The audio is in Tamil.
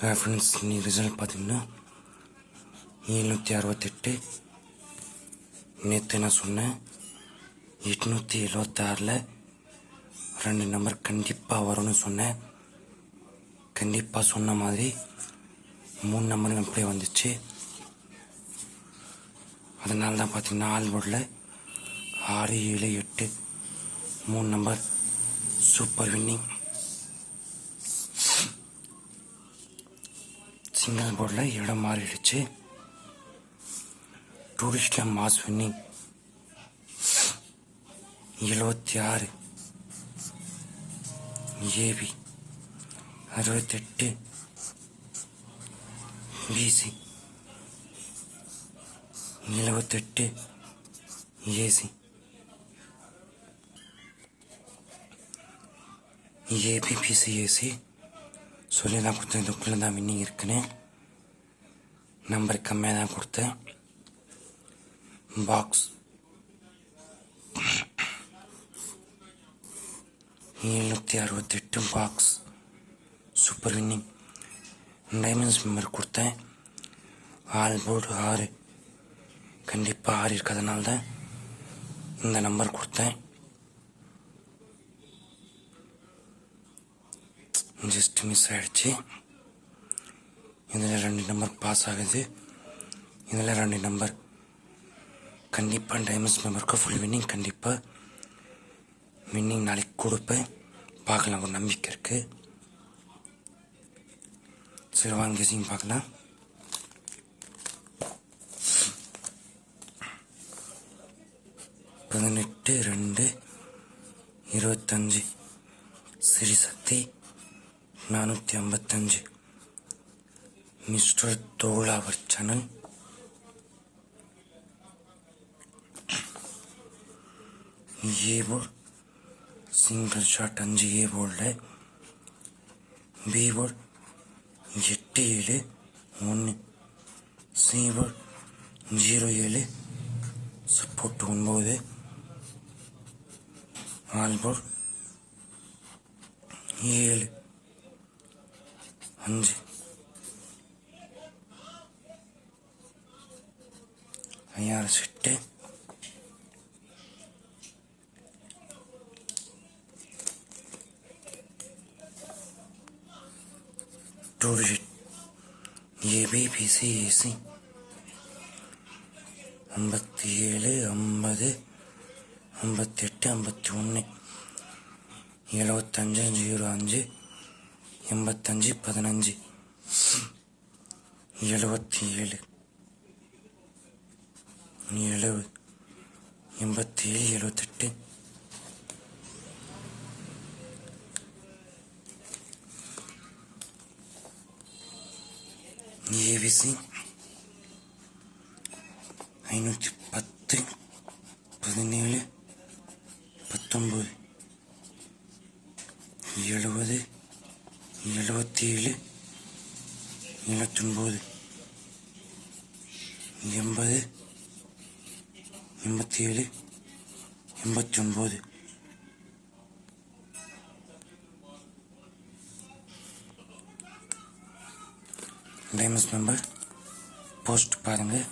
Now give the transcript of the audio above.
ஃப்ரெண்ட்ஸ் நீ ரிசல்ட் பார்த்தீங்கன்னா எழுநூற்றி அறுபத்தெட்டு. நேற்று நான் சொன்னேன்? எட்நூற்றி எழுபத்தாறில் ரெண்டு நம்பர் கண்டிப்பாக வரும்னு சொன்னேன். கண்டிப்பாக சொன்ன மாதிரி மூணு நம்பரும் அப்படியே வந்துச்சு. அதனால தான் பார்த்தீங்கன்னா ஆல்போர்டில் ஆறு ஏழு எட்டு மூணு நம்பர் சூப்பர் வின்னிங் சிங்கிள் போர்டில் இடம் மாறிடுச்சு. டூரிஸ்டில் மாஸ் வின்னிங் எழுபத்தி ஆறு ஏபி அறுபத்தெட்டு பிசி எழுபத்தெட்டு ஏசி ஏபி பிசி ஏசி சொல்லி தான் கொடுத்தேன் இதுக்குள்ளே தான் வின்னிங் இருக்குன்னு. நம்பர் கம்மியாக தான் கொடுத்தேன். பாக்ஸ் எழுநூற்றி அறுபத்தெட்டு box super winning diamonds member கொடுத்தேன். ஆல் போர்டு ஆறு. கண்டிப்பாக ஆறு இருக்கிறதுனால தான் இந்த நம்பர் கொடுத்தேன். ஜஸ்ட் மிஸ் ஆகிடுச்சு இதில் ரெண்டு நம்பர் பாஸ் ஆகுது. இதில் ரெண்டு நம்பர் கண்டிப்பாக டைமண்ட்ஸ் மெம்பருக்கு ஃபுல் வின்னிங் கண்டிப்பாக வின்னிங் நாளைக்கு கொடுப்பேன். பார்க்கலாம் ஒரு நம்பிக்கை இருக்குது சரி வாங்க கேசிங் பார்க்கலாம். பதினெட்டு ரெண்டு இருபத்தஞ்சு. சிறிசக்தி நானூற்றி ஐம்பத்தஞ்சு. Mister தோலாவர் channel A board single shot அஞ்சு ஏ போர்டில் பி போர்டு எட்டு ஏழு ஒன்று சி போர்டு ஜீரோ ஏழு. சப்போர்ட் ஒன்பது. ஆல் போர்டு ஏழு அஞ்சு ஐயாறு செட்டு டூரிஸ்ட் ஏபிபிசி ஏசி ஐம்பத்தி ஏழு ஐம்பது ஐம்பத்தெட்டு ஐம்பத்தி ஒன்று எழுபத்தஞ்சு ஜீரோ அஞ்சு எண்பத்தஞ்சு பதினஞ்சு. எழுபத்தி ஏழு எழுபது எண்பத்தி ஏழு எழுபத்தெட்டு ஏவிசி ஐநூற்றி பத்து பதினேழு பத்தொம்பது எழுபது எழுபத்தி ஏழு எழுபத்தொன்பது எண்பது எண்பத்தி ஏழு எண்பத்தி ஒன்பது டைமண்ட்ஸ் மெம்பர் போஸ்ட் பாருங்கள்